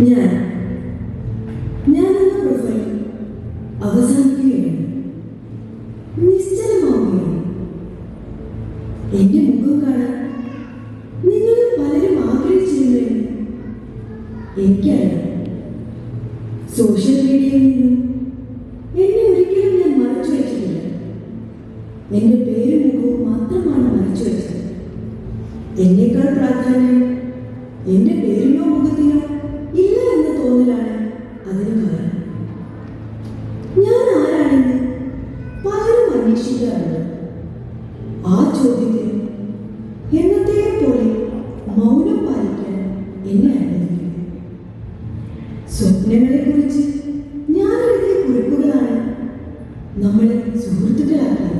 ഞാൻ. ഞാനെന്ന പ്രൊഫൈൽ അവസാനിക്കുകയാണ്. നിശ്ചലമാവുകയാണ്. എന്റെ മുഖം കാണാൻ നിങ്ങളിൽ പലരും ആഗ്രഹിച്ചിരുന്നു എനിക്കറിയാം. സോഷ്യൽ മീഡിയയിൽ നിന്നും എന്നെ ഒരിക്കലും ഞാൻ മറച്ചു വച്ചിട്ടില്ല. എന്റെ പേരും മുഖവും മാത്രമാണ് മറച്ചു വെച്ചത്. എന്നേക്കാൾ പ്രാധാന്യം എന്റെ പേരിനോ ഞാൻ ആരാണെന്ന് പലരും അന്വേഷിക്കാറുണ്ട്. ആ എന്നത്തെയും പോലെ മൗനം പാലിക്കാൻ എന്നെ അനുവദിക്കുന്നു സ്വപ്നങ്ങളെ കുറിച്ച് ഞാൻ എഴുതിയ കുറിപ്പുകളാണ് നമ്മളെ സുഹൃത്തുക്കളാക്കുന്നത്